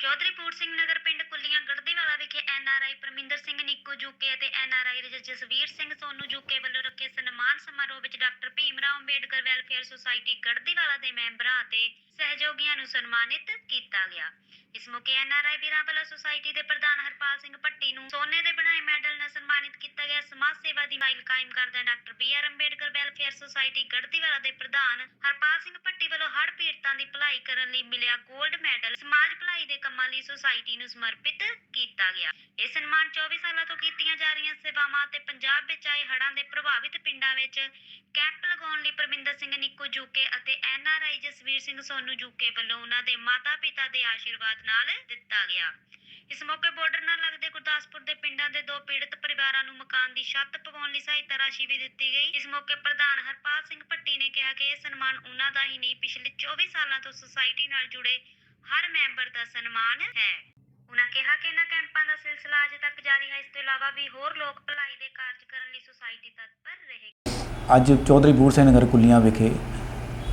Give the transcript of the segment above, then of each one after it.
ਚੌਧਰੀ ਚੌਧਰੀਪੁਰ ਸਿੰਘ ਨਗਰ ਪਿੰਡ ਕੁੱਲੀਆਂ ਗੜਦੀਵਾਲਾ ਵਿਖੇ ਐਨਆਰਆਈ ਪਰਮਿੰਦਰ ਸਿੰਘ ਨਿੱਕੂ ਜੂਕੇ ਅਤੇ ਐਨਆਰਆਈ ਜਸਵੀਰ ਸਿੰਘ ਸੋਨੂ ਜੂਕੇ ਵੱਲੋਂ ਰੱਖੇ ਸਨਮਾਨ ਸਮਾਰੋਹ ਵਿੱਚ doctor Bhimrao Ambedkar welfare society Gardiwala ਦੇ ਮੈਂਬਰਾਂ ਅਤੇ ਸਹਿਯੋਗੀਆਂ ਨੂੰ ਸਨਮਾਨਿਤ ਕੀਤਾ ਗਿਆ। ਇਸ ਮੌਕੇ ਐਨਆਰਆਈ ਵੀਰਾਂ ਸੁਸਾਇਟੀ ਦੇ ਪ੍ਰਧਾਨ ਹਰਪਾਲ ਸਿੰਘ ਭੱਟੀ ਨੂੰ ਸੋਨੇ ਦੇ ਬਣਾਏ ਮੈਡਲ ਨਾਲ ਸਨਮਾਨਿਤ ਕੀਤਾ ਗਿਆ। ਸਮਾਜ ਸੇਵਾ ਦੀ ਮਾਈਲ ਕਾਇਮ ਕਰਦਿਆਂ doctor B R Ambedkar welfare society Gardiwala ਦੇ ਪ੍ਰਧਾਨ ਹਰਪਾਲ ਸਿੰਘ ਭੱਟੀ ਵੱਲੋਂ ਹੜ੍ਹ ਪੀੜਤਾਂ ਦੀ ਭਲਾਈ ਕਰਨ ਲਈ ਮਿਲਿਆ 골ਡ ਮੈਡਲ ਦੇ ਸੁਸਾਇਟੀ ਨੂੰ ਸਮਰਪਿਤ ਕੀਤਾ ਗਿਆ। ਇਹ ਸਨਮਾਨ 24 ਸਾਲਾਂ ਤੋਂ ਕੀਤੀਆਂ ਜਾ ਰਹੀਆਂ ਸੇਵਾਵਾਂ ਅਤੇ ਪੰਜਾਬ ਵਿੱਚ ਆਏ ਹੜ੍ਹਾਂ ਦੇ ਪ੍ਰਭਾਵਿਤ ਪਿੰਡਾਂ ਵਿੱਚ ਕੈਂਪ ਲਗਾਉਣ ਲਈ ਪਰਮਿੰਦਰ ਸਿੰਘ ਨਿੱਕੂ ਜੂਕੇ ਅਤੇ ਐਨਆਰਆਈ ਜਸਵੀਰ ਸਿੰਘ ਸੋਨੂ ਜੂਕੇ ਵੱਲੋਂ ਉਹਨਾਂ ਦੇ ਮਾਤਾ-ਪਿਤਾ ਦੇ ਆਸ਼ੀਰਵਾਦ ਨਾਲ ਦਿੱਤਾ ਗਿਆ। ਇਸ ਮੌਕੇ ਬਾਰਡਰ ਨਾਲ ਲੱਗਦੇ ਗੁਰਦਾਸਪੁਰ ਦੇ ਪਿੰਡਾਂ ਦੇ ਦੋ ਪੀੜਤ ਪਰਿਵਾਰਾਂ ਨੂੰ ਮਕਾਨ ਦੀ ਛੱਤ ਪਵਾਉਣ ਲਈ ਸਹਾਇਤਾ ਰਾਸ਼ੀ ਵੀ ਦਿੱਤੀ ਗਈ। ਇਸ ਮੌਕੇ ਪ੍ਰਧਾਨ ਹਰਪਾਲ ਸਿੰਘ ਭੱਟੀ ਨੇ ਕਿਹਾ ਕਿ ਇਹ ਸਨਮਾਨ ਉਹਨਾਂ ਦਾ ਹੀ ਨਹੀਂ, ਪਿਛਲੇ 24 ਸਾਲਾਂ ਤੋਂ ਸੁਸਾਇਟੀ ਨਾਲ ਜੁੜੇ ਹਰ ਮੈਂਬਰ ਦਾ ਸਨਮਾਨ ਹੈ। ਉਹਨਾਂ ਕਿਹਾ ਕਿ ਇਹਨਾਂ ਕੈਂਪਾਂ ਦਾ ਸਿਲਸਿਲਾ ਅਜੇ ਤੱਕ ਜਾਰੀ ਹੈ। ਇਸ ਤੋਂ ਇਲਾਵਾ ਵੀ ਹੋਰ ਲੋਕ ਭਲਾਈ ਦੇ ਕਾਰਜ ਕਰਨ ਲਈ ਸੁਸਾਇਟੀ ਤਤਪਰ ਰਹੇਗੀ ਅੱਜ ਚੌਧਰੀ ਬੂਰ ਸਿੰਘ ਨਗਰ ਕੁੱਲੀਆਂ ਵਿਖੇ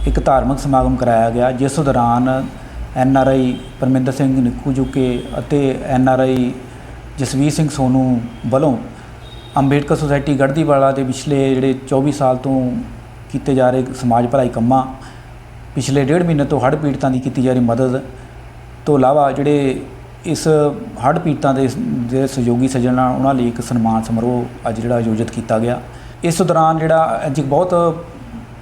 ਇੱਕ ਧਾਰਮਿਕ ਸਮਾਗਮ ਕਰਾਇਆ ਗਿਆ, ਜਿਸ ਦੌਰਾਨ N R I Parminder Singh Nikku Juke ਅਤੇ N R I Jasvir Singh Sonu ਵੱਲੋਂ ਅੰਬੇਡਕਰ ਸੁਸਾਇਟੀ ਗੜਦੀਵਾਲਾ ਦੇ ਪਿਛਲੇ ਜਿਹੜੇ 24 ਸਾਲ ਤੋਂ ਕੀਤੇ ਜਾ ਰਹੇ ਸਮਾਜ ਭਲਾਈ ਕੰਮਾਂ ਪਿਛਲੇ ਡੇਢ ਮਹੀਨੇ ਤੋਂ ਹੜ੍ਹ ਪੀੜਤਾਂ ਦੀ ਕੀਤੀ ਜਾ ਰਹੀ ਮਦਦ ਤੋਂ ਇਲਾਵਾ ਜਿਹੜੇ ਇਸ ਹੜ੍ਹ ਪੀੜਤਾਂ ਦੇ ਜਿਹੜੇ ਸਹਿਯੋਗੀ ਸੱਜਣ ਆ ਉਹਨਾਂ ਲਈ ਇੱਕ ਸਨਮਾਨ ਸਮਾਰੋਹ ਅੱਜ ਜਿਹੜਾ ਆਯੋਜਿਤ ਕੀਤਾ ਗਿਆ। ਇਸ ਦੌਰਾਨ ਜਿਹੜਾ ਅੱਜ ਇੱਕ ਬਹੁਤ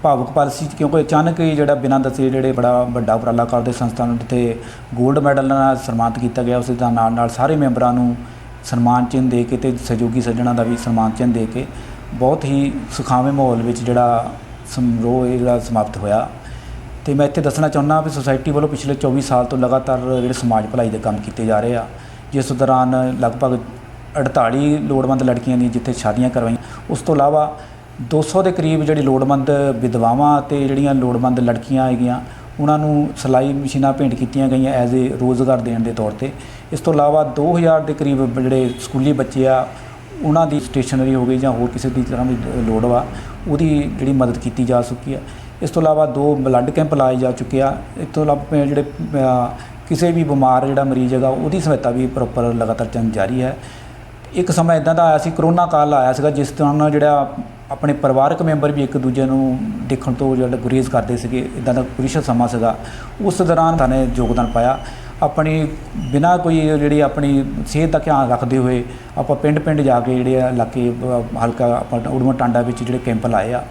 ਭਾਵੁਕ ਪਲ ਸੀ ਕਿਉਂਕਿ ਅਚਾਨਕ ਹੀ ਜਿਹੜਾ ਬਿਨਾਂ ਦੱਸੇ ਜਿਹੜੇ ਬੜਾ ਵੱਡਾ ਉਪਰਾਲਾ ਕਰਦੇ ਸੰਸਥਾ ਨੂੰ ਜਿੱਥੇ 골ਡ ਮੈਡਲ ਨਾਲ ਸਨਮਾਨਿਤ ਕੀਤਾ ਗਿਆ, ਉਸ ਦੇ ਨਾਲ ਨਾਲ ਸਾਰੇ ਮੈਂਬਰਾਂ ਨੂੰ ਸਨਮਾਨ ਚਿੰਨ੍ਹ ਦੇ ਕੇ ਤੇ ਸਹਿਯੋਗੀ ਸੱਜਣਾਂ ਦਾ ਵੀ ਸਨਮਾਨ ਚਿੰਨ੍ਹ ਦੇ ਕੇ ਬਹੁਤ ਹੀ ਸੁਖਾਵੇਂ ਮਾਹੌਲ ਵਿੱਚ ਜਿਹੜਾ ਸਮਾਰੋਹ ਇਹ ਜਿਹੜਾ ਸਮਾਪਤ ਹੋਇਆ। ਤੇ ਮੈਂ ਇੱਥੇ ਦੱਸਣਾ ਚਾਹੁੰਦਾ ਵੀ ਸੁਸਾਇਟੀ ਵੱਲੋਂ ਪਿਛਲੇ 24 ਸਾਲ ਤੋਂ ਲਗਾਤਾਰ ਜਿਹੜੇ ਸਮਾਜ ਭਲਾਈ ਦੇ ਕੰਮ ਕੀਤੇ ਜਾ ਰਹੇ ਆ, ਜਿਸ ਦੌਰਾਨ ਲਗਭਗ 48 ਲੋੜਵੰਦ ਲੜਕੀਆਂ ਦੀ ਜਿੱਥੇ ਸ਼ਾਦੀਆਂ ਕਰਵਾਈਆਂ, ਉਸ ਤੋਂ ਇਲਾਵਾ 200 ਦੇ ਕਰੀਬ ਜਿਹੜੀ ਲੋੜਵੰਦ ਵਿਧਵਾਵਾਂ ਤੇ ਜਿਹੜੀਆਂ ਲੋੜਵੰਦ ਲੜਕੀਆਂ ਹੈਗੀਆਂ, ਉਹਨਾਂ ਨੂੰ ਸਿਲਾਈ ਮਸ਼ੀਨਾਂ ਭੇਂਟ ਕੀਤੀਆਂ ਗਈਆਂ ਐਜ਼ ਏ ਰੋਜ਼ਗਾਰ ਦੇਣ ਦੇ ਤੌਰ ਤੇ। ਇਸ ਤੋਂ ਇਲਾਵਾ 2000 ਦੇ ਕਰੀਬ ਜਿਹੜੇ ਸਕੂਲੀ ਬੱਚੇ ਆ, ਉਹਨਾਂ ਦੀ ਸਟੇਸ਼ਨਰੀ ਹੋ ਗਈ ਜਾਂ ਹੋਰ ਕਿਸੇ ਦੀ ਤਰ੍ਹਾਂ ਦੀ ਲੋੜ ਵਾ, ਉਹਦੀ ਜਿਹੜੀ ਮਦਦ ਕੀਤੀ ਜਾ ਚੁੱਕੀ ਆ। ਇਸ ਤੋਂ ਇਲਾਵਾ ਦੋ ਬਲੱਡ ਕੈਂਪ ਲਾਏ ਜਾ ਚੁੱਕੇ ਆ। ਇਸ ਤੋਂ ਇਲਾਵਾ ਜਿਹੜੇ ਕਿਸੇ ਵੀ ਬਿਮਾਰ ਜਿਹੜਾ ਮਰੀਜ਼ ਹੈਗਾ, ਉਹਦੀ ਸਹਾਇਤਾ ਵੀ ਪ੍ਰੋਪਰ ਲਗਾਤਾਰ ਚੱਲ ਜਾਰੀ ਹੈ। ਇੱਕ ਸਮਾਂ ਇਦਾਂ ਦਾ ਆਇਆ ਸੀ, ਕਰੋਨਾ ਕਾਲ ਆਇਆ ਸੀਗਾ, ਜਿਸ ਦੌਰਾਨ ਜਿਹੜਾ ਆਪਣੇ ਪਰਿਵਾਰਕ ਮੈਂਬਰ ਵੀ ਇੱਕ ਦੂਜੇ ਨੂੰ ਦੇਖਣ ਤੋਂ ਜਿਹੜਾ ਗੁਰੇਜ਼ ਕਰਦੇ ਸੀਗੇ ਇਦਾਂ ਦਾ ਕ੍ਰਿਸ਼ਲ ਸਮਾਂ ਸੀਗਾ। ਉਸ ਦੌਰਾਨ ਤਾਂ ਯੋਗਦਾਨ ਪਾਇਆ। ਆਪਣੀ ਬਿਨਾਂ ਕੋਈ ਜਿਹੜੀ ਆਪਣੀ ਸਿਹਤ ਦਾ ਧਿਆਨ ਰੱਖਦੇ ਹੋਏ ਆਪਾਂ ਪਿੰਡ ਪਿੰਡ ਜਾ ਕੇ ਜਿਹੜੇ ਆ, ਇਲਾਕੇ ਹਲਕਾ, ਆਪਾਂ ਉੜਮਾ ਟਾਂਡਾ ਵਿੱਚ ਜਿਹੜੇ ਕੈਂਪ ਲਾਏ ਆ।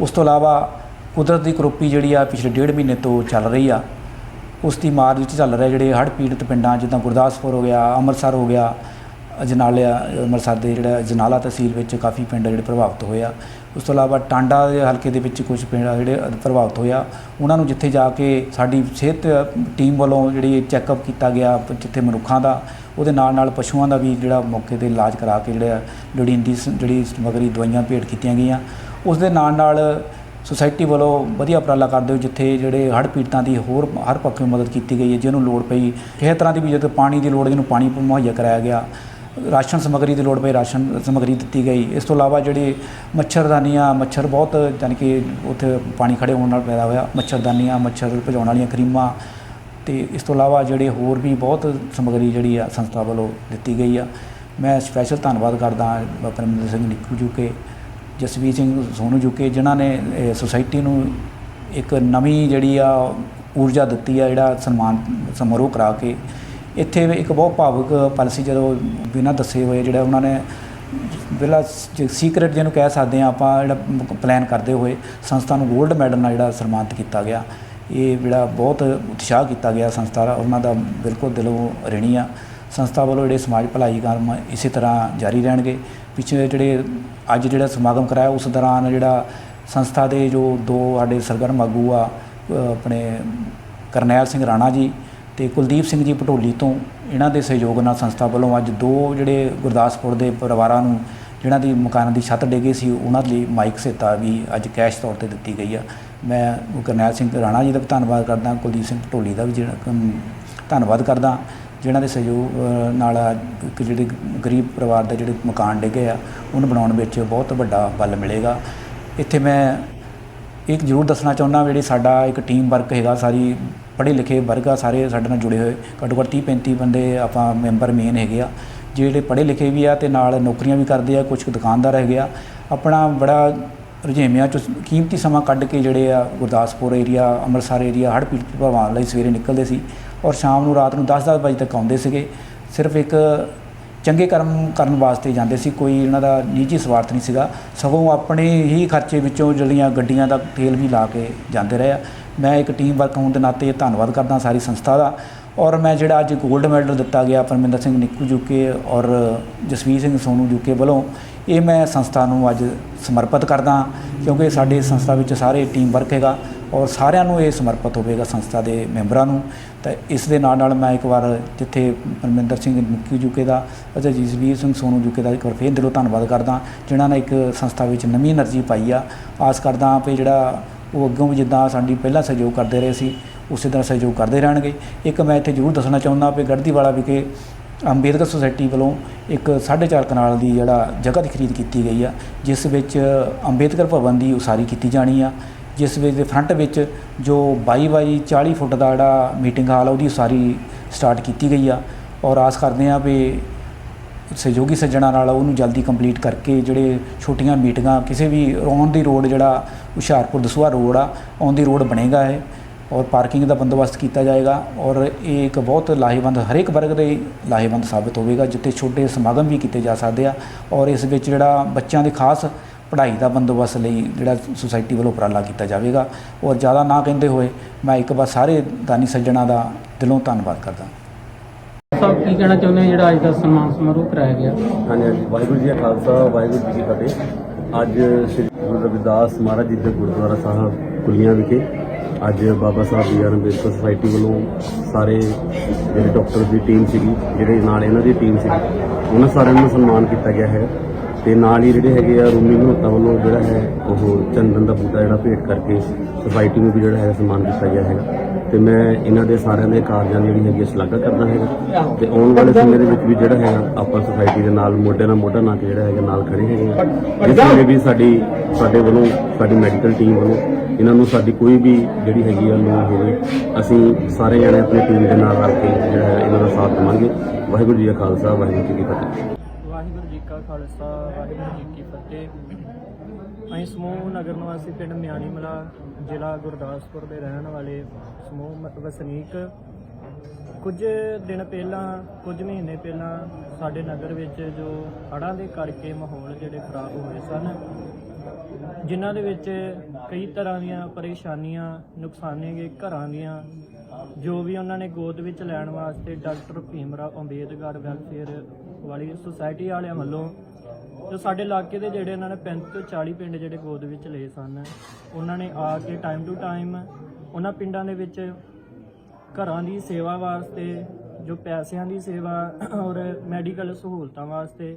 ਉਸ ਤੋਂ ਇਲਾਵਾ ਕੁਦਰਤ ਦੀ ਕਰੋਪੀ ਜਿਹੜੀ ਆ ਪਿਛਲੇ ਡੇਢ ਮਹੀਨੇ ਤੋਂ ਚੱਲ ਰਹੀ ਆ। ਉਸ ਦੀ ਮਾਰ ਵਿੱਚ ਚੱਲ ਰਿਹਾ ਜਿਹੜੇ ਹੜ੍ਹ ਪੀੜਤ ਪਿੰਡਾਂ, ਜਿੱਦਾਂ ਗੁਰਦਾਸਪੁਰ ਹੋ ਗਿਆ, ਅੰਮ੍ਰਿਤਸਰ ਹੋ ਗਿਆ ਅਜਨਾਲਿਆ ਅੰਮ੍ਰਿਤਸਰ ਦੇ ਜਿਹੜਾ ਜਨਾਲਾ ਤਹਿਸੀਲ ਵਿੱਚ ਕਾਫੀ ਪਿੰਡ ਆ ਜਿਹੜੇ ਪ੍ਰਭਾਵਿਤ ਹੋਏ ਆ। ਉਸ ਤੋਂ ਇਲਾਵਾ ਟਾਂਡਾ ਦੇ ਹਲਕੇ ਦੇ ਵਿੱਚ ਕੁਝ ਪਿੰਡ ਆ ਜਿਹੜੇ ਪ੍ਰਭਾਵਿਤ ਹੋਇਆ ਉਹਨਾਂ ਨੂੰ ਜਿੱਥੇ ਜਾ ਕੇ ਸਾਡੀ ਸਿਹਤ ਟੀਮ ਵੱਲੋਂ ਜਿਹੜੀ ਚੈੱਕਅਪ ਕੀਤਾ ਗਿਆ ਜਿੱਥੇ ਮਨੁੱਖਾਂ ਦਾ, ਉਹਦੇ ਨਾਲ ਨਾਲ ਪਸ਼ੂਆਂ ਦਾ ਵੀ ਜਿਹੜਾ ਮੌਕੇ ਤੇ ਇਲਾਜ ਕਰਾ ਕੇ ਜਿਹੜਾ ਲੋੜੀਂਦੀ ਸ- ਜਿਹੜੀ ਸਮੱਗਰੀ ਦਵਾਈਆਂ ਭੇਟ ਕੀਤੀਆਂ ਗਈਆਂ। ਉਸ ਦੇ ਨਾਲ ਨਾਲ ਸੁਸਾਇਟੀ ਵੱਲੋਂ ਵਧੀਆ ਉਪਰਾਲਾ ਕਰਦੇ ਹੋ ਜਿੱਥੇ ਜਿਹੜੇ ਹੜ੍ਹ ਪੀੜਤਾਂ ਦੀ ਹੋਰ ਹਰ ਪੱਖੋਂ ਮਦਦ ਕੀਤੀ ਗਈ ਹੈ, ਜਿਹਨੂੰ ਲੋੜ ਪਈ, ਕਿਸੇ ਤਰ੍ਹਾਂ ਦੀ ਵੀ ਜਦੋਂ ਪਾਣੀ ਦੀ ਲੋੜ ਜਿਹਨੂੰ ਪਾਣੀ ਮੁਹੱਈਆ ਕਰਾਇਆ ਗਿਆ, ਰਾਸ਼ਨ ਸਮੱਗਰੀ ਦੀ ਲੋੜ ਪਈ, ਰਾਸ਼ਨ ਸਮੱਗਰੀ ਦਿੱਤੀ ਗਈ। ਇਸ ਤੋਂ ਇਲਾਵਾ ਜਿਹੜੇ ਮੱਛਰਦਾਨੀਆਂ, ਮੱਛਰ ਬਹੁਤ ਯਾਨੀ ਕਿ ਉੱਥੇ ਪਾਣੀ ਖੜੇ ਹੋਣ ਨਾਲ ਪੈਦਾ ਹੋਇਆ, ਮੱਛਰਦਾਨੀਆਂ, ਮੱਛਰ ਭਜਾਉਣ ਵਾਲੀਆਂ ਕਰੀਮਾਂ ਤੇ ਇਸ ਤੋਂ ਇਲਾਵਾ ਜਿਹੜੇ ਹੋਰ ਵੀ ਬਹੁਤ ਸਮੱਗਰੀ ਜਿਹੜੀ ਆ ਸੰਸਥਾ ਵੱਲੋਂ ਦਿੱਤੀ ਗਈ ਆ। ਮੈਂ ਸਪੈਸ਼ਲ ਧੰਨਵਾਦ ਕਰਦਾ ਪਰਮਿੰਦਰ ਸਿੰਘ ਨਿੱਕੂ ਜੀ ਕੇ। ਜਸਵੀਰ ਸਿੰਘ ਸੋਨੂ ਜੀ ਜਿਨ੍ਹਾਂ ਨੇ ਇਹ ਸੁਸਾਇਟੀ ਨੂੰ ਇੱਕ ਨਵੀਂ ਜਿਹੜੀ ਆ, ਊਰਜਾ ਦਿੱਤੀ ਆ, ਜਿਹੜਾ ਸਨਮਾਨ ਸਮਾਰੋਹ ਕਰਾ ਕੇ। ਇੱਥੇ ਇੱਕ ਬਹੁਤ ਭਾਵੁਕ ਪਲ ਸੀ ਜਦੋਂ ਬਿਨਾਂ ਦੱਸੇ ਹੋਏ ਜਿਹੜਾ ਉਹਨਾਂ ਨੇ ਬਿਲਾ ਸੀਕ੍ਰੇਟ ਜਿਹਨੂੰ ਕਹਿ ਸਕਦੇ ਆ ਆਪਾਂ, ਜਿਹੜਾ ਪਲਾਨ ਕਰਦੇ ਹੋਏ ਸੰਸਥਾ ਨੂੰ 골ਡ ਮੈਡਲ ਨਾਲ ਜਿਹੜਾ ਸਨਮਾਨਿਤ ਕੀਤਾ ਗਿਆ। ਇਹ ਜਿਹੜਾ ਬਹੁਤ ਉਤਸ਼ਾਹ ਕੀਤਾ ਗਿਆ ਸੰਸਥਾ ਦਾ, ਉਹਨਾਂ ਦਾ ਬਿਲਕੁਲ ਦਿਲੋਂ ਰਿਣੀ ਆ। ਸੰਸਥਾ ਵੱਲੋਂ ਜਿਹੜੇ ਸਮਾਜ ਭਲਾਈ ਕੰਮ ਇਸੇ ਤਰ੍ਹਾਂ ਜਾਰੀ ਰਹਿਣਗੇ। ਪਿਛਲੇ ਜਿਹੜੇ ਅੱਜ ਜਿਹੜਾ ਸਮਾਗਮ ਕਰਾਇਆ, ਉਸ ਦੌਰਾਨ ਜਿਹੜਾ ਸੰਸਥਾ ਦੇ ਜੋ ਦੋ ਸਾਡੇ ਸਰਗਰਮ ਆਗੂ ਆ ਆਪਣੇ ਕਰਨੈਲ ਸਿੰਘ ਰਾਣਾ ਜੀ ਤੇ ਕੁਲਦੀਪ ਸਿੰਘ ਜੀ ਪਟੋਲੀ ਤੋਂ ਇਹਨਾਂ ਦੇ ਸਹਿਯੋਗ ਨਾਲ ਸੰਸਥਾ ਵੱਲੋਂ ਅੱਜ ਦੋ ਜਿਹੜੇ ਗੁਰਦਾਸਪੁਰ ਦੇ ਪਰਿਵਾਰਾਂ ਨੂੰ ਜਿਹਨਾਂ ਦੀ ਮਕਾਨਾਂ ਦੀ ਛੱਤ ਡਿੱਗੀ ਸੀ, ਉਹਨਾਂ ਲਈ ਮਾਈਕ ਸਹਾਇਤਾ ਵੀ ਅੱਜ ਕੈਸ਼ ਤੌਰ ਤੇ ਦਿੱਤੀ ਗਈ ਆ। ਮੈਂ ਕਰਨੈਲ ਸਿੰਘ ਰਾਣਾ ਜੀ ਦਾ ਵੀ ਧੰਨਵਾਦ ਕਰਦਾ, ਕੁਲਦੀਪ ਸਿੰਘ ਪਟੋਲੀ ਦਾ ਵੀ ਜਿਹੜਾ ਧੰਨਵਾਦ ਕਰਦਾ। ਜਿਨ੍ਹਾਂ ਦੇ ਸਹਿਯੋਗ ਨਾਲ ਇੱਕ ਜਿਹੜੇ ਗਰੀਬ ਪਰਿਵਾਰ ਦੇ ਜਿਹੜੇ ਮਕਾਨ ਡਿੱਗੇ ਆ, ਉਹਨੂੰ ਬਣਾਉਣ ਵਿੱਚ ਬਹੁਤ ਵੱਡਾ ਬਲ ਮਿਲੇਗਾ। ਇੱਥੇ ਮੈਂ ਇੱਕ ਜ਼ਰੂਰ ਦੱਸਣਾ ਚਾਹੁੰਦਾ ਵੀ ਜਿਹੜੀ ਸਾਡਾ ਇੱਕ ਟੀਮ ਵਰਕ ਹੈਗਾ, ਸਾਰੀ ਪੜ੍ਹੇ ਲਿਖੇ ਵਰਗ ਆ, ਸਾਰੇ ਸਾਡੇ ਨਾਲ ਜੁੜੇ ਹੋਏ। ਘੱਟੋ ਘੱਟ 30 35 ਬੰਦੇ ਆਪਾਂ ਮੈਂਬਰ ਮੇਨ ਹੈਗੇ ਆ। ਜਿਹੜੇ ਪੜ੍ਹੇ ਲਿਖੇ ਵੀ ਆ ਤੇ ਨਾਲ ਨੌਕਰੀਆਂ ਵੀ ਕਰਦੇ ਆ ਕੁਝ ਕੁ ਦੁਕਾਨਦਾਰ ਹੈਗੇ ਆ। ਆਪਣਾ ਬੜਾ ਰੁਝੇਵਿਆਂ ਚ ਕੀਮਤੀ ਸਮਾਂ ਕੱਢ ਕੇ ਜਿਹੜੇ ਆ ਗੁਰਦਾਸਪੁਰ ਏਰੀਆ ਅੰਮ੍ਰਿਤਸਰ ਏਰੀਆ ਹੜ੍ਹ ਪੀੜਤ ਪ੍ਰਭਾਵ ਲਈ ਸਵੇਰੇ ਨਿਕਲਦੇ ਸੀ। ਔਰ ਸ਼ਾਮ ਨੂੰ ਰਾਤ ਨੂੰ 10-10 ਵਜੇ ਤੱਕ ਆਉਂਦੇ ਸੀਗੇ। ਸਿਰਫ ਇੱਕ ਚੰਗੇ ਕਰਮ ਕਰਨ ਵਾਸਤੇ ਜਾਂਦੇ ਸੀ, ਕੋਈ ਇਹਨਾਂ ਦਾ ਨਿੱਜੀ ਸਵਾਰਥ ਨਹੀਂ ਸੀਗਾ। ਸਗੋਂ ਆਪਣੇ ਹੀ ਖਰਚੇ ਵਿੱਚੋਂ ਜਿਹੜੀਆਂ ਗੱਡੀਆਂ ਦਾ ਤੇਲ ਵੀ ਲਾ ਕੇ ਜਾਂਦੇ ਰਹੇ ਆ। ਮੈਂ ਇੱਕ ਟੀਮ ਵਰਕ ਹੋਣ ਦੇ ਨਾਤੇ ਧੰਨਵਾਦ ਕਰਦਾ ਸਾਰੀ ਸੰਸਥਾ ਦਾ। ਔਰ ਮੈਂ ਜਿਹੜਾ ਅੱਜ 골ਡ ਮੈਡਲ ਦਿੱਤਾ ਗਿਆ ਪਰਮਿੰਦਰ ਸਿੰਘ ਨਿੱਕੂ ਜੁਕੇ ਔਰ ਜਸਵੀਰ ਸਿੰਘ ਸੋਨੂ ਜੁਕੇ ਵੱਲੋਂ, ਇਹ ਮੈਂ ਸੰਸਥਾ ਨੂੰ ਅੱਜ ਸਮਰਪਿਤ ਕਰਦਾ ਕਿਉਂਕਿ ਸਾਡੇ ਸੰਸਥਾ ਵਿੱਚ ਸਾਰੇ ਟੀਮ ਵਰਕ ਹੈਗਾ। ਔਰ ਸਾਰਿਆਂ ਨੂੰ ਇਹ ਸਮਰਪਿਤ ਹੋਵੇਗਾ ਸੰਸਥਾ ਦੇ ਮੈਂਬਰਾਂ ਨੂੰ। ਤਾਂ ਇਸ ਦੇ ਨਾਲ ਨਾਲ ਮੈਂ ਇੱਕ ਵਾਰ ਜਿੱਥੇ ਪਰਮਿੰਦਰ ਸਿੰਘ ਮੁੱਕੀ ਜੁਕੇ ਦਾ ਅਤੇ ਜੀਸਵੀਰ ਸਿੰਘ ਸੋਨੂ ਜੁਕੇ ਦਾ ਇੱਕ ਵਾਰ ਫੇਰ ਦਿਲੋਂ ਧੰਨਵਾਦ ਕਰਦਾ, ਜਿਨ੍ਹਾਂ ਨੇ ਇੱਕ ਸੰਸਥਾ ਵਿੱਚ ਨਵੀਂ એનર્ਜੀ ਪਾਈ ਆ। ਆਸ ਕਰਦਾ ਕਿ ਜਿਹੜਾ ਉਹ ਅੱਗੋਂ ਵੀ ਜਿੱਦਾਂ ਸਾਡੀ ਪਹਿਲਾਂ ਸਹਿਯੋਗ ਕਰਦੇ ਰਹੇ ਸੀ, ਉਸੇ ਤਰ੍ਹਾਂ ਸਹਿਯੋਗ ਕਰਦੇ ਰਹਿਣਗੇ। ਇੱਕ ਮੈਂ ਇੱਥੇ ਜ਼ਰੂਰ ਦੱਸਣਾ ਚਾਹੁੰਦਾ ਕਿ ਗੜਦੀਵਾਲਾ ਵਿਖੇ ਅੰਬੇਦਕਰ ਸੁਸਾਇਟੀ ਵੱਲੋਂ ਇੱਕ 4.5 ਕਨਾਲ ਦੀ ਜਿਹੜਾ ਜਗ੍ਹਾ ਦੀ ਖਰੀਦ ਕੀਤੀ ਗਈ ਆ, ਜਿਸ ਵਿੱਚ ਅੰਬੇਦਕਰ ਭਵਨ ਦੀ ਉਸਾਰੀ ਕੀਤੀ ਜਾਣੀ ਆ। ਜਿਸ ਵਿੱਚ ਦੇ ਫਰੰਟ ਵਿੱਚ ਜੋ 22 ਬਾਈ 40 ਫੁੱਟ ਦਾ ਜਿਹੜਾ ਮੀਟਿੰਗ ਹਾਲ ਆ, ਉਹਦੀ ਉਸਾਰੀ ਸਟਾਰਟ ਕੀਤੀ ਗਈ ਆ। ਔਰ ਆਸ ਕਰਦੇ ਆ ਵੀ ਸਹਿਯੋਗੀ ਸੱਜਣਾ ਨਾਲ ਉਹਨੂੰ ਜਲਦੀ ਕੰਪਲੀਟ ਕਰਕੇ ਜਿਹੜੇ ਛੋਟੀਆਂ ਮੀਟਿੰਗਾਂ ਕਿਸੇ ਵੀ ਔਨ ਦੀ ਰੋਡ ਜਿਹੜਾ ਹੁਸ਼ਿਆਰਪੁਰ ਦਸੂਆ ਰੋਡ ਆ ਔਨ ਦੀ ਰੋਡ ਬਣੇਗਾ ਇਹ। ਔਰ ਪਾਰਕਿੰਗ ਦਾ ਬੰਦੋਬਸਤ ਕੀਤਾ ਜਾਏਗਾ। ਔਰ ਇਹ ਇੱਕ ਬਹੁਤ ਲਾਹੇਵੰਦ, ਹਰੇਕ ਵਰਗ ਦੇ ਲਾਹੇਵੰਦ ਸਾਬਤ ਹੋਵੇਗਾ, ਜਿੱਥੇ ਛੋਟੇ ਸਮਾਗਮ ਵੀ ਕੀਤੇ ਜਾ ਸਕਦੇ ਆ। ਔਰ ਇਸ ਵਿੱਚ ਜਿਹੜਾ ਬੱਚਿਆਂ ਦੇ ਖਾਸ ਪੜ੍ਹਾਈ ਦਾ ਬੰਦੋਬਸਤ ਲਈ ਜਿਹੜਾ ਸੁਸਾਇਟੀ ਵੱਲੋਂ ਉਪਰਾਲਾ ਕੀਤਾ ਜਾਵੇਗਾ। ਔਰ ਜ਼ਿਆਦਾ ਨਾ ਕਹਿੰਦੇ ਹੋਏ ਮੈਂ ਇੱਕ ਵਾਰ ਸਾਰੇ ਦਾਨੀ ਸੱਜਣਾ ਦਾ ਦਿਲੋਂ ਧੰਨਵਾਦ ਕਰਦਾ ਸਾਹਿਬ ਕੀ ਕਹਿਣਾ ਚਾਹੁੰਦੇ ਹੋ? ਜਿਹੜਾ ਅੱਜ ਦਾ ਸਨਮਾਨ ਸਮਾਰੋਹ ਕਰਾਇਆ ਗਿਆ। ਹਾਂਜੀ ਹਾਂਜੀ। ਵਾਹਿਗੁਰੂ ਜੀ ਕਾ ਖਾਲਸਾ ਵਾਹਿਗੁਰੂ ਜੀ ਕੀ ਫਤਿਹ। ਅੱਜ ਸ੍ਰੀ ਗੁਰੂ ਰਵਿਦਾਸ ਮਹਾਰਾਜ ਜੀ ਦੇ ਗੁਰਦੁਆਰਾ ਸਾਹਿਬ ਕੁਲੀਆਂ ਵਿਖੇ ਅੱਜ ਬਾਬਾ ਸਾਹਿਬ ਜੀ ਅੰਬੇਦਕਰ ਸੁਸਾਇਟੀ ਵੱਲੋਂ ਸਾਰੇ ਜਿਹੜੇ ਡਾਕਟਰ ਦੀ ਟੀਮ ਸੀਗੀ ਜਿਹੜੇ ਨਾਲ ਇਹਨਾਂ ਦੀ ਟੀਮ ਸੀਗੀ ਉਹਨਾਂ ਸਾਰਿਆਂ ਨੂੰ ਸਨਮਾਨ ਕੀਤਾ ਗਿਆ ਹੈ। ਤੇ ਨਾਲ ਹੀ ਜਿਹੜੇ ਹੈਗੇ ਆ ਰੂਮੀ ਮਹੋਤਾ ਵੱਲੋਂ ਜਿਹੜਾ ਹੈ ਉਹ ਚੰਦਨ ਦਾ ਬੂਟਾ ਜਿਹੜਾ ਭੇਟ ਕਰਕੇ ਸੁਸਾਇਟੀ ਨੂੰ ਵੀ ਜਿਹੜਾ ਹੈ ਸਨਮਾਨ ਕੀਤਾ ਗਿਆ ਹੈਗਾ। ਤੇ ਮੈਂ ਇਹਨਾਂ ਦੇ ਸਾਰਿਆਂ ਦੇ ਕਾਰਜਾਂ ਦੀ ਜਿਹੜੀ ਹੈਗੀ ਆ ਸ਼ਲਾਘਾ ਕਰਦਾ ਹੈਗਾ। ਤੇ ਆਉਣ ਵਾਲੇ ਸਮੇਂ ਦੇ ਵਿੱਚ ਵੀ ਜਿਹੜਾ ਹੈਗਾ ਆਪਾਂ ਸੁਸਾਇਟੀ ਦੇ ਨਾਲ ਮੋਢੇ ਨਾਲ ਮੋਢਾ ਲਾ ਕੇ ਜਿਹੜਾ ਹੈਗਾ ਨਾਲ ਖੜੇ ਹੈਗੇ ਆ। ਜਿਸ ਵੇਲੇ ਵੀ ਸਾਡੀ, ਸਾਡੇ ਵੱਲੋਂ, ਸਾਡੀ ਮੈਡੀਕਲ ਟੀਮ ਵੱਲੋਂ ਇਹਨਾਂ ਨੂੰ ਸਾਡੀ ਕੋਈ ਵੀ ਜਿਹੜੀ ਹੈਗੀ ਆ ਲੋੜ ਹੋਵੇ, ਅਸੀਂ ਸਾਰੇ ਜਣੇ ਆਪਣੀ ਟੀਮ ਦੇ ਨਾਲ ਰਲ ਕੇ ਜਿਹੜਾ ਹੈ ਇਹਨਾਂ ਦਾ ਸਾਥ ਦੇਵਾਂਗੇ। ਵਾਹਿਗੁਰੂ ਜੀ ਕਾ ਖਾਲਸਾ, ਵਾਹਿਗੁਰੂ ਜੀ ਕੀ ਫਤਿਹ। ਕਾ ਖਾਲਸਾ, ਵਾਹਿਗੁਰੂ ਜੀ ਕੀ ਫਤਿਹ। ਅਸੀਂ ਸਮੂਹ ਨਗਰ ਨਿਵਾਸੀ ਪਿੰਡ ਮਿਆਣੀ ਮਲਾ ਜ਼ਿਲ੍ਹਾ ਗੁਰਦਾਸਪੁਰ ਦੇ ਰਹਿਣ ਵਾਲੇ ਸਮੂਹ ਮ- ਵਸਨੀਕ। ਕੁਝ ਦਿਨ ਪਹਿਲਾਂ, ਕੁਝ ਮਹੀਨੇ ਪਹਿਲਾਂ ਸਾਡੇ ਨਗਰ ਵਿੱਚ ਜੋ ਹੜ੍ਹਾਂ ਦੇ ਕਰਕੇ ਮਾਹੌਲ ਜਿਹੜੇ ਖਰਾਬ ਹੋਏ ਸਨ, ਜਿਨ੍ਹਾਂ ਦੇ ਵਿੱਚ ਕਈ ਤਰ੍ਹਾਂ ਦੀਆਂ ਪਰੇਸ਼ਾਨੀਆਂ ਨੁਕਸਾਨੇ ਗਏ ਘਰਾਂ ਦੀਆਂ, ਜੋ ਵੀ ਉਹਨਾਂ ਨੇ ਗੋਦ ਵਿੱਚ ਲੈਣ ਵਾਸਤੇ ਡਾਕਟਰ ਭੀਮਰਾਵ ਅੰਬੇਦਕਰ ਵੈਲਫੇਅਰ ਵਾਲੀ ਸੁਸਾਇਟੀ ਵਾਲਿਆਂ ਵੱਲੋਂ, ਜੋ ਸਾਡੇ ਇਲਾਕੇ ਦੇ ਜਿਹੜੇ ਇਹਨਾਂ ਨੇ 35 ਤੋਂ 40 ਪਿੰਡ ਜਿਹੜੇ ਗੋਦ ਵਿੱਚ ਲਏ ਸਨ, ਉਹਨਾਂ ਨੇ ਆ ਕੇ ਟਾਈਮ ਟੂ ਟਾਈਮ ਉਹਨਾਂ ਪਿੰਡਾਂ ਦੇ ਵਿੱਚ ਘਰਾਂ ਦੀ ਸੇਵਾ ਵਾਸਤੇ, ਜੋ ਪੈਸਿਆਂ ਦੀ ਸੇਵਾ ਔਰ ਮੈਡੀਕਲ ਸਹੂਲਤਾਂ ਵਾਸਤੇ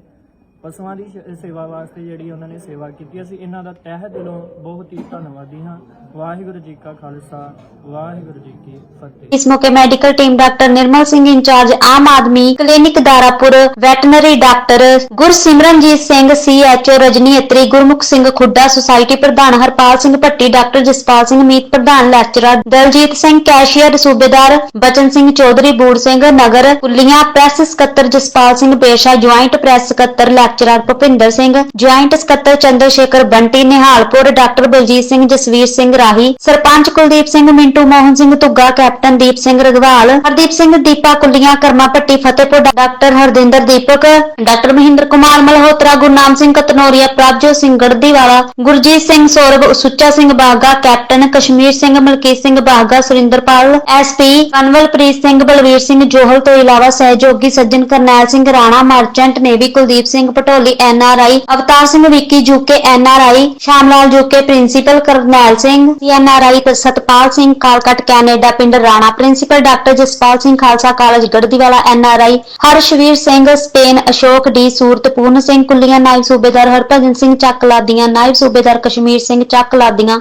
ਪਸ਼ੂਆਂ ਦੀ ਸੇਵਾ ਵਾਸਤੇ ਜਿਹੜੀ ਉਹਨਾਂ ਨੇ ਸੇਵਾ ਕੀਤੀ, ਅਸੀਂ ਇਹਨਾਂ ਦਾ ਤਹਿ ਦਿਲੋਂ ਬਹੁਤ ਹੀ ਧੰਨਵਾਦੀ ਹਾਂ। ਵਾਹਿਗੁਰੂ ਜੀ ਕਾ ਖਾਲਸਾ, ਵਾਹਿਗੁਰੂ ਜੀ ਕੀ ਫਤਿਹ। ਇਸ ਮੌਕੇ medical team doctor Nirmal Singh incharge, Aam Aadmi clinic Darapur, veterinary doctor Gursimranjit Singh CHO Rajni Gurmukh Singh Khudda, society ਪ੍ਰਧਾਨ ਹਰਪਾਲ ਸਿੰਘ ਭੱਟੀ, ਡਾਕਟਰ ਜਸਪਾਲ ਸਿੰਘ ਮੀਤ, ਪ੍ਰਧਾਨ ਲੈਕਚਰਰ ਦਲਜੀਤ ਸਿੰਘ, ਕੈਸ਼ੀਅਰ ਸੂਬੇਦਾਰ ਬਚਨ ਸਿੰਘ ਚੌਧਰੀ, ਬੂੜ ਸਿੰਘ ਨਗਰ, ਕੁੱਲੀਆਂ ਪ੍ਰੈਸ ਸਕੱਤਰ ਜਸਪਾਲ ਸਿੰਘ, ਪੇਸ਼ਾ ਜੁਆਇੰਟ ਪ੍ਰੈਸ ਸਕੱਤਰ ਲੈਕਚਰਰ ਭੁਪਿੰਦਰ ਸਿੰਘ ਜੁਆਇੰਟ ਸਕੱਤਰ Chandra Shekhar Bunty, Nihalpur doctor Baljit Singh, Jasvir Singh Rahi, sarpanch Kuldeep Singh, Mintu Mohan Singh, Dhugga captain Deep Singh Ragwal Hardeep Singh, Deepa Kullian, Karma Patti, Fatehpur doctor Hardinder Deepak doctor Mahinder Kumar Malhotra, Gurnam Singh Katnoria, Prabhjot Singh Gardiwala, Gurjit Singh Saurabh Sucha Singh Baga, captain Kashmir Singh, Malkit Singh Baga, Surinderpal SP Kanwalpreet Singh, Balvir Singh, Johal ਤੋਂ ਇਲਾਵਾ ਸਹਿਯੋਗੀ ਸੱਜਣ Karnail Singh, Rana, merchant, navy Kuldeep Singh Patoli NRI Avtar Singh Vicky Juke NRI Shamlal Juke principal Karnail Singh NRI Satpal Singh Kalkat, Canada ਪਿੰਡ Rana, principal doctor Jaspal Singh Khalsa college, Gardiwala NRI Harshvir Singh, Spain Ashok D, Suratpuran Singh, Kullian ਨਾਇਬ ਸੂਬੇਦਾਰ ਹਰਭਜਨ ਸਿੰਘ, ਚੱਕ ਲਾਦੀਆਂ, ਨਾਇਬ ਸੂਬੇਦਾਰ ਕਸ਼ਮੀਰ ਸਿੰਘ, ਚੱਕ ਲਾਦੀਆਂ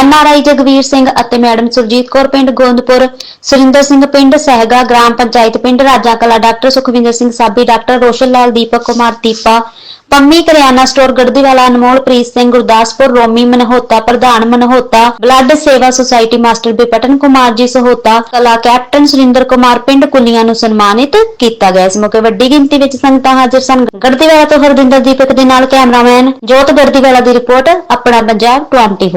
NRI Jagveer Singh ਅਤੇ madam Surjit Kaur, ਪਿੰਡ ਗੋਂਦਪੁਰ, ਸੁਰਿੰਦਰ ਸਿੰਘ ਪਿੰਡ ਸਹਿਗਾ, gram panchayat ਪਿੰਡ Raja Kala doctor Sukhwinder Singh Sabi, doctor Roshan Lal, Deepak Kumar, Deepa Pammi ਕਰਿਆਨਾ store Gardiwala Anmolpreet Singh, Gurdaspur, Romi Manhota, ਪ੍ਰਧਾਨ ਮਨਹੋਤਾ, ਬਲੱਡ ਸੇਵਾ ਸੁਸਾਇਟੀ ਮਾਸਟਰ ਬਿਪਟਨ ਕੁਮਾਰ ਜੀ ਸਹੋਤਾ, ਕਲਾ ਕੈਪਟਨ ਸੁਰਿੰਦਰ ਕੁਮਾਰ ਪਿੰਡ ਕੁੱਲੀਆਂ ਨੂੰ ਸਨਮਾਨਿਤ ਕੀਤਾ ਗਿਆ। ਇਸ ਮੌਕੇ ਵੱਡੀ ਗਿਣਤੀ ਵਿੱਚ ਸੰਗਤਾਂ ਹਾਜ਼ਰ ਸਨ। ਗੜਦੀਵਾਲਾ ਤੋਂ ਹਰਦਿੰਦਰ ਦੀਪਕ ਦੇ ਨਾਲ ਕੈਮਰਾਮੈਨ ਜੋਤ ਗੜਦੀਵਾਲਾ ਦੀ ਰਿਪੋਰਟ, ਆਪਣਾ ਪੰਜਾਬ 24